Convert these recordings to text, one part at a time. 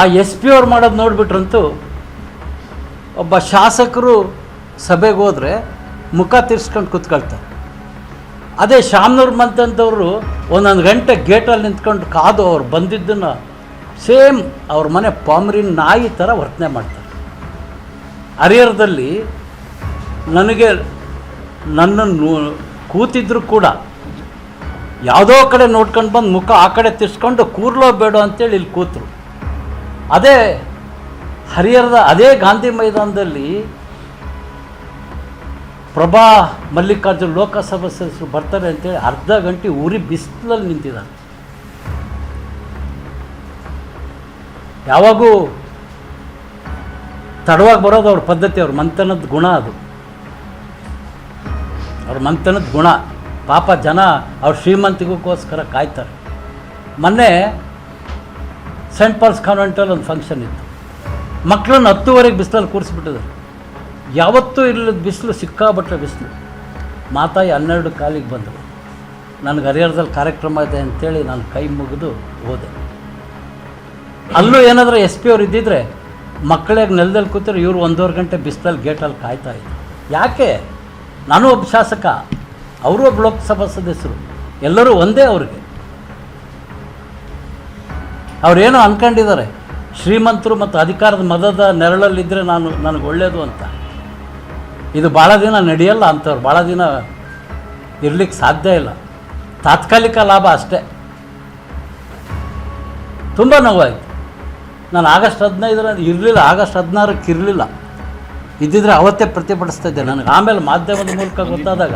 ಆ S P ಅವ್ರು ಮಾಡೋದು ನೋಡಿಬಿಟ್ರಂತೂ ಒಬ್ಬ ಶಾಸಕರು ಸಭೆಗೆ ಹೋದರೆ ಮುಖ ತಿರ್ಸ್ಕೊಂಡು ಕೂತ್ಕೊಳ್ತಾರೆ. ಅದೇ ಶಾಮ್ನೂರ್ ಮಂತಂದವರು ಒಂದೊಂದು ಗಂಟೆ ಗೇಟಲ್ಲಿ ನಿಂತ್ಕೊಂಡು ಕಾದು ಅವ್ರು ಬಂದಿದ್ದನ್ನು ಸೇಮ್ ಅವ್ರ ಮನೆ ಪಾಮ್ರಿನ ನಾಯಿ ಥರ ವರ್ತನೆ ಮಾಡ್ತಾರೆ. ಹರಿಹರದಲ್ಲಿ ನನಗೆ ನನ್ನನ್ನು ಕೂತಿದ್ರು ಕೂಡ ಯಾವುದೋ ಕಡೆ ನೋಡ್ಕೊಂಡು ಬಂದು ಮುಖ ಆ ಕಡೆ ತಿರ್ಸ್ಕೊಂಡು ಕೂರ್ಲೋ ಬೇಡ ಅಂತೇಳಿ ಇಲ್ಲಿ ಕೂತರು. ಅದೇ ಹರಿಹರದ ಅದೇ ಗಾಂಧಿ ಮೈದಾನದಲ್ಲಿ ಪ್ರಭಾ ಮಲ್ಲಿಕಾರ್ಜುನ್ ಲೋಕಸಭಾ ಸದಸ್ಯರು ಬರ್ತಾರೆ ಅಂತೇಳಿ ಅರ್ಧ ಗಂಟೆ ಉರಿ ಬಿಸಿಲಲ್ಲಿ ನಿಂತಿದ್ದಾರೆ. ಯಾವಾಗೂ ತಡವಾಗಿ ಬರೋದು ಅವ್ರ ಪದ್ಧತಿ, ಅವ್ರ ಮಂತನದ ಗುಣ ಅದು. ಅವ್ರ ಮಂತನದ ಗುಣ. ಪಾಪ ಜನ ಅವ್ರ ಶ್ರೀಮಂತಿಗೋಸ್ಕರ ಕಾಯ್ತಾರೆ. ಮೊನ್ನೆ ಸೆಂಟ್ ಪಾಲ್ಸ್ ಕಾನ್ವೆಂಟಲ್ಲಿ ಒಂದು ಫಂಕ್ಷನ್ ಇತ್ತು. ಮಕ್ಕಳನ್ನು ಹತ್ತುವರೆಗೆ ಬಿಸಿಲಲ್ಲಿ ಕೂರಿಸ್ಬಿಟ್ಟಿದ್ದಾರೆ ಯಾವತ್ತೂ ಇಲ್ಲದ ಬಿಸಿಲು ಸಿಕ್ಕಾಬಟ್ಟೆ ಬಿಸಿಲು. ಮಾತಾಯಿ ಹನ್ನೆರಡು ಕಾಲಿಗೆ ಬಂದರು. ನನಗೆ ಹರಿಹರದಲ್ಲಿ ಕಾರ್ಯಕ್ರಮ ಇದೆ ಅಂತೇಳಿ ನಾನು ಕೈ ಮುಗಿದು ಹೋದೆ. ಅಲ್ಲೂ ಏನಾದರೂ ಎಸ್ ಪಿ ಅವ್ರು ಇದ್ದಿದ್ರೆ ಮಕ್ಕಳಿಗೆ ನೆಲದಲ್ಲಿ ಕೂತರೆ ಇವರು ಒಂದೂವರೆ ಗಂಟೆ ಬಿಸಿಲಲ್ಲಿ ಗೇಟಲ್ಲಿ ಕಾಯ್ತಾ ಇದ್ರು. ಯಾಕೆ? ನಾನು ಒಬ್ಬ ಶಾಸಕ, ಅವರು ಒಬ್ಬ ಲೋಕಸಭಾ ಸದಸ್ಯರು, ಎಲ್ಲರೂ ಒಂದೇ ಅವ್ರಿಗೆ. ಅವ್ರೇನೋ ಅಂದ್ಕೊಂಡಿದ್ದಾರೆ ಶ್ರೀಮಂತರು ಮತ್ತು ಅಧಿಕಾರದ ಮದದ ನೆರಳಲ್ಲಿದ್ದರೆ ನಾನು ನನಗೆ ಒಳ್ಳೆಯದು ಅಂತ. ಇದು ಭಾಳ ದಿನ ನಡೆಯಲ್ಲ ಅಂಥವ್ರು, ಭಾಳ ದಿನ ಇರಲಿಕ್ಕೆ ಸಾಧ್ಯ ಇಲ್ಲ. ತಾತ್ಕಾಲಿಕ ಲಾಭ ಅಷ್ಟೇ. ತುಂಬ ನೋವಾಯಿತು. ನಾನು ಆಗಸ್ಟ್ ಹದಿನೈದರ, ಇರಲಿಲ್ಲ, ಆಗಸ್ಟ್ ಹದಿನಾರಕ್ಕೆ ಇರಲಿಲ್ಲ. ಇದ್ದಿದ್ರೆ ಅವತ್ತೇ ಪ್ರತಿಭಟಿಸ್ತಾ ಇದ್ದೆ. ನನಗೆ ಆಮೇಲೆ ಮಾಧ್ಯಮದ ಮೂಲಕ ಗೊತ್ತಾದಾಗ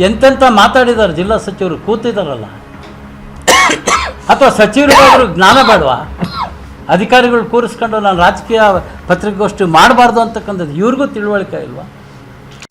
ಎಂತೆಂಥ ಮಾತಾಡಿದ್ದಾರೆ ಜಿಲ್ಲಾ ಸಚಿವರು, ಕೂತಿದ್ದಾರಲ್ಲ. ಅಥವಾ ಸಚಿವರಿಗಾದರೂ ಜ್ಞಾನ ಬೇಡವಾ? ಅಧಿಕಾರಿಗಳು ಕೂರಿಸ್ಕೊಂಡು ನಾನು ರಾಜಕೀಯ ಪತ್ರಿಕಾಗೋಷ್ಠಿ ಮಾಡಬಾರ್ದು ಅಂತಕ್ಕಂಥದ್ದು ಇವ್ರಿಗೂ ತಿಳುವಳಿಕೆ ಇಲ್ವಾ?